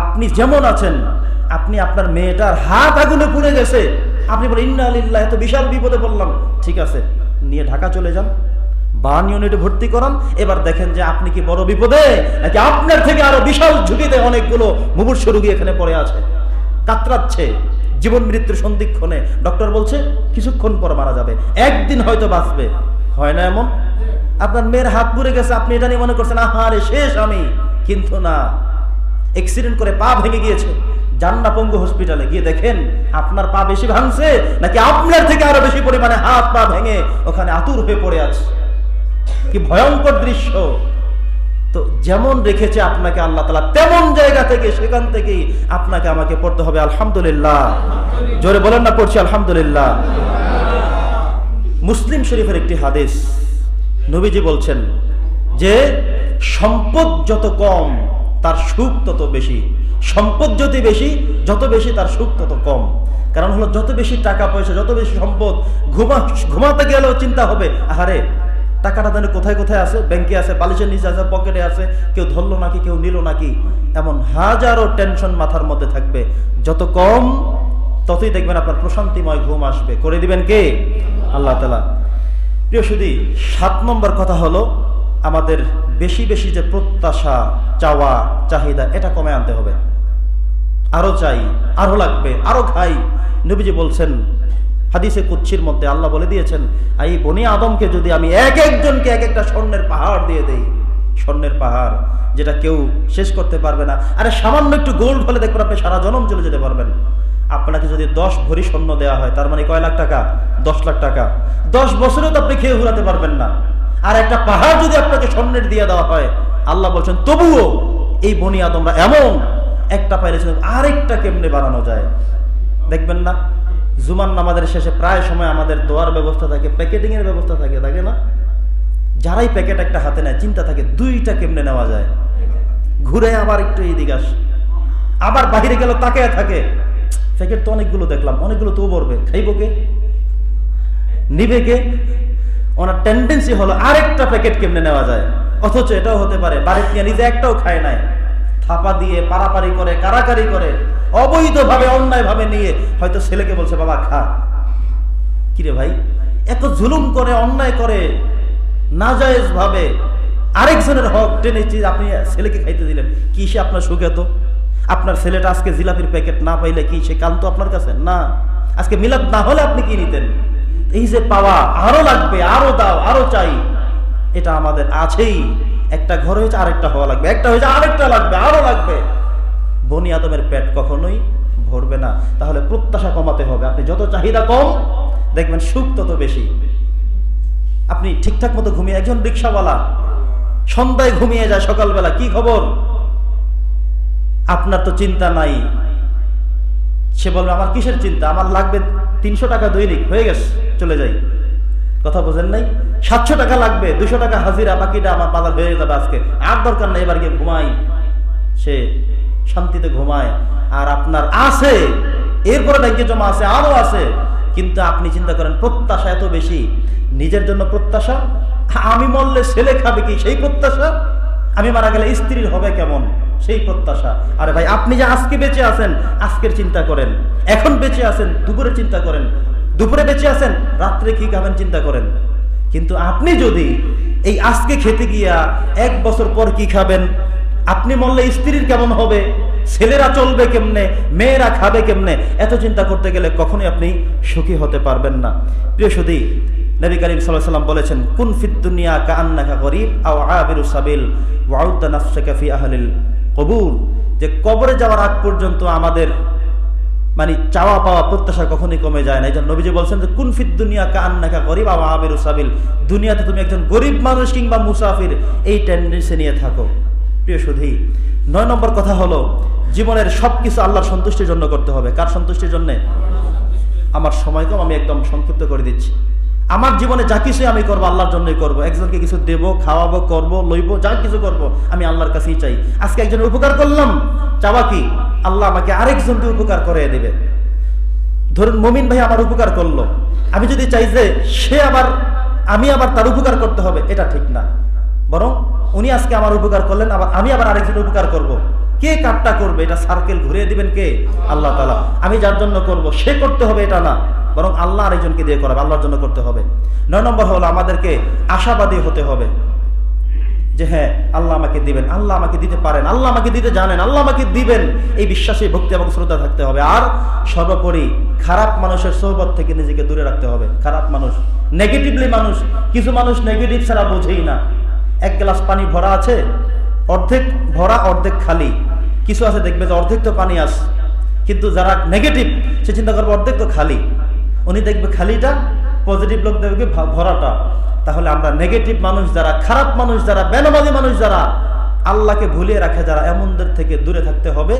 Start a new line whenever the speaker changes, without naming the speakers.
আপনি যেমন আছেন, আপনি আপনার মেয়েটার হাত আগুনে পুড়ে গেছে। আপনি বলেন, ইন্না আলিল্লাহ এত বিশাল বিপদে বললাম ঠিক আছে, নিয়ে ঢাকা চলে যান। বান ইউনিটে ভর্তি করান। এবার দেখেন যে আপনি কি বড় বিপদে, নাকি আপনার থেকে আরও বিশাল ঝুঁকিতে অনেকগুলো মুমূর্ষ রুগী এখানে পড়ে আছে। কাতরাচ্ছে, জীবন মৃত্যুর সন্ধিক্ষণে। ডক্টর বলছে, কিছুক্ষণ পর মারা যাবে, একদিন হয়তো বাঁচবে। হয় না এমন? আপনার মেয়ের হাত পুড়ে গেছে, আপনি এটা নিয়ে মনে করছেন, আহারে, শেষ আমি। কিন্তু না। অ্যাক্সিডেন্ট করে পা ভেঙে গিয়েছে। জান্না পঙ্গু হসপিটালে গিয়ে দেখেন, আপনার পা বেশি ভাঙছে, নাকি আপনার থেকে আরও বেশি পরিমাণে হাত পা ভেঙে ওখানে আতুর হয়ে পড়ে আছে? কি ভয়ঙ্কর দৃশ্য। তো যেমন রেখেছে আপনাকে আল্লাহ তালা তেমন জায়গা থেকে, সেখান থেকেই আপনাকে আমাকে পড়তে হবে, আলহামদুলিল্লাহ। জোরে বলেন না, পড়ছি, আলহামদুলিল্লাহ। মুসলিম শরীফের একটি হাদিস, নবীজি বলছেন যে, সম্পদ যত কম তার সুখ তত বেশি, সম্পদ যত বেশি যত বেশি তার সুখ তত কম। কারণ হলো, যত বেশি টাকা পয়সা, যত বেশি সম্পদ, ঘুমা, ঘুমাতে গেলেও চিন্তা হবে, আহারে, টাকাটা জানে কোথায় কোথায় আছে? ব্যাংকে আছে, বালিশের নিচে আছে, পকেটে আছে, কেউ ধরলো নাকি, কেউ নিল নাকি? এমন হাজারো টেনশন মাথার মধ্যে থাকবে। যত কম, ততই দেখবেন আপনার প্রশান্তিময় ঘুম আসবে। করে দিবেন কে? আল্লাহ তালা প্রিয় সুদী সাত নম্বর কথা হলো আমাদের বেশি বেশি যে প্রত্যাশা, চাওয়া, চাহিদা, এটা কমে আনতে হবে। আরও চাই, আরও লাগবে, আরও খাই। নবীজি বলছেন, হাদিসে কুচ্ছির মধ্যে আল্লাহ বলে দিয়েছেন, এই বনি আদমকে যদি আমি এক একজনকে এক একটা স্বর্ণের পাহাড় দিয়ে দেই, স্বর্ণের পাহাড় যেটা কেউ শেষ করতে পারবে না, আরে সামান্য একটু গোল্ড হলে দেখবেন আপনি সারা জনম চলে যেতে পারবেন। আপনাকে যদি দশ ভরি স্বর্ণ দেওয়া হয়, তার মানে কয় লাখ টাকা? দশ লাখ টাকা। দশ বছরেও তো আপনি খেয়ে ঘুরাতে পারবেন না। আর একটা পাহাড় যদি আপনাকে স্বর্ণের দিয়ে দেওয়া হয়, আল্লাহ বলছেন, তবুও এই বনি আদমরা এমন একটা পাইলেছিল আরেকটা কেমনে বানানো যায়? দেখবেন না জুমান নামাজের শেষে প্রায় সময় আমাদের দোয়ার ব্যবস্থা থাকে প্যাকেটিং এর ব্যবস্থা থাকে থাকে না? যারাই প্যাকেট একটা হাতে নেয়, চিন্তা থাকে, দুইটা কেমনে নেওয়া যায়? ঘুরে আবার একটু এইদিকে আস। আবার বাহিরে গেল তাকে থাকে। প্যাকেট তো অনেকগুলো দেখলাম, অনেকগুলো তো পড়বে। খাইব কে? নিবে কে? ওনার টেন্ডেন্সি হলো আরেকটা প্যাকেট কেমনে নেওয়া যায়? অথচ এটাও হতে পারে বাড়িতে নিয়ে নিজে একটাও খায় নাই। থাপা দিয়ে, পারাপারি করে, কারাকারি করে, অবৈধভাবে, অন্যায়ভাবে নিয়ে হয়তো ছেলেকে বলছে, বাবা, খা। কিরে ভাই, এত জুলুম করে, অন্যায় করে নাজায়েজ ভাবে আরেকজনের হক টেনে আপনি ছেলেকে খাইতে দিলেন, কি সে আপনার সুখে তো আপনার ছেলেটা আজকে জিলাপির প্যাকেট না পাইলে কি সে কান্ত আপনার কাছে? না। আজকে মিলাদ না হলে আপনি কি নিতেন? এই যে পাওয়া আরও লাগবে, আরও দাও, আরও চাই। এটা আমাদের আছেই। একটা ঘর হয়েছে, আরেকটা হওয়া লাগবে। একটা হয়েছে, আরেকটা লাগবে, আরও লাগবে। বনি আদমের পেট কখনোই ভরবে না। তাহলে প্রত্যাশা কমাতে হবে। আপনি যত চাহিদা কম, দেখবেন সুখ তত বেশি। আপনি ঠিকঠাক মতো ঘুমিয়ে, একজন রিক্সাওয়ালা, সন্ধ্যায় ঘুমিয়ে যায়, সকালবেলা, কি খবর? আপনার তো চিন্তা নাই। সে বলবে, আমার কিসের চিন্তা? আমার লাগবে তিনশো টাকা দৈনিক, হয়ে গেছে, চলে যাই। কথা বোঝেন নাই? সাতশো টাকা লাগবে, দুশো টাকা হাজিরা, বাকিটা আমার বাজার হয়ে যাবে আজকে। আর দরকার নেই, এবার গিয়ে ঘুমাই। সে শান্তিতে ঘুমায়। আর আপনার আছে, এরপরে ব্যাংকে জমা আছে আরও আছে। কিন্তু আপনি চিন্তা করেন, প্রত্যাশা এত বেশি, নিজের জন্য প্রত্যাশা? আমি মরলে ছেলে খাবে কি সেই প্রত্যাশা? আমি মারা গেলে স্ত্রীর হবে কেমন? সেই প্রত্যাশা। আরে ভাই, আপনি যে আজকে বেঁচে আছেন, আজকের চিন্তা করেন। এখন বেঁচে আছেন, দুপুরে চিন্তা করেন। দুপুরে বেঁচে আছেন, রাত্রে কি খাবেন চিন্তা করেন। কিন্তু আপনি যদি এই আজকে খেতে গিয়া এক বছর পর কি খাবেন, আপনি মরলে স্ত্রীর কেমন হবে? ছেলেরা চলবে কেমনে? মেয়েরা খাবে কেমনে? এত চিন্তা করতে গেলে কখনোই আপনি সুখী হতে পারবেন না। প্রিয় সুদী নবী করিম সাল্লাম বলেছেন, কুন ফিদ দুনিয়া কা গরিব আও আবিরু সাবিল ওয়াউদ্দা নাফসাকা ফি আহলিল কবুল, যে কবরে যাওয়ার আগ পর্যন্ত আমাদের মানে চাওয়া পাওয়া প্রত্যাশা কখনই কমে যায় না। এই জন্য নবীজি বলছেন যে, কুন ফিদ দুনিয়া কা আন্নাকা গরিব আও আবিরু সাবিল। দুনিয়াতে তুমি একজন গরিব মানুষ কিংবা মুসাফির, এই টেন্ডেন্সি নিয়ে থাকো। প্রিয় সুধী, নয় নম্বর কথা হলো, জীবনের সব কিছু আল্লাহর সন্তুষ্টির জন্য করতে হবে। কার সন্তুষ্টির জন্য? আমার সময় কম, আমি একদম সংক্ষিপ্ত করে দিচ্ছি। আমার জীবনে যা কিছু আমি করব, আল্লাহর জন্যই করব। একজনকে কিছু দেবো, খাওয়াবো, করব, লইব, যা কিছু করব, আমি আল্লাহর কাছেই চাই। আজকে একজনের উপকার করলাম, চাওয়া কি? আল্লাহ আমাকে আরেকজনকে উপকার করে দেবে। ধরুন, মমিন ভাই আমার উপকার করল। আমি যদি চাই যে সে আবার, আমি আবার তার উপকার করতে হবে, এটা ঠিক না। বরং উনি আজকে আমার উপকার করলেন, আবার আমি আবার আরেকজন উপকার করব। কে কাটটা করবে? এটা সার্কেল ঘুরিয়ে দিবেন কে? আল্লাহ তালা আমি যার জন্য করব, সে করতে হবে, এটা না। বরং আল্লাহ আরেকজনকে দিয়ে করাবে, আল্লাহর জন্য করতে হবে। নয় নম্বর হলো আমাদেরকে আশাবাদী হতে হবে। যে হ্যাঁ আল্লাহ আমাকে দিবেন, আল্লাহ আমাকে দিতে পারেন, আল্লাহ আমাকে দিতে জানেন, আল্লাহ আমাকে দিবেন। এই বিশ্বাসী ভক্তি এবং শ্রদ্ধা থাকতে হবে। আর সর্বোপরি খারাপ মানুষের সোহবত থেকে নিজেকে দূরে রাখতে হবে। খারাপ মানুষ নেগেটিভলি মানুষ, কিছু মানুষ নেগেটিভ ছাড়া বোঝেই না। এক গ্লাস পানি ভরা আছে, অর্ধেক ভরা, অর্ধেক খালি। কিছু আছে দেখবে যে অর্ধেক তো পানি আস, কিন্তু যারা নেগেটিভ সে চিন্তা করবে অর্ধেক তো খালি। উনি দেখবে খালিটা পজিটিভ লোক দেখবে ভরাটা। তাহলে আমরা নেগেটিভ মানুষ যারা, খারাপ মানুষ যারা বেনবাদী মানুষ যারা, আল্লাহকে ভুলিয়ে রাখে যারা, এমনদের থেকে দূরে থাকতে হবে।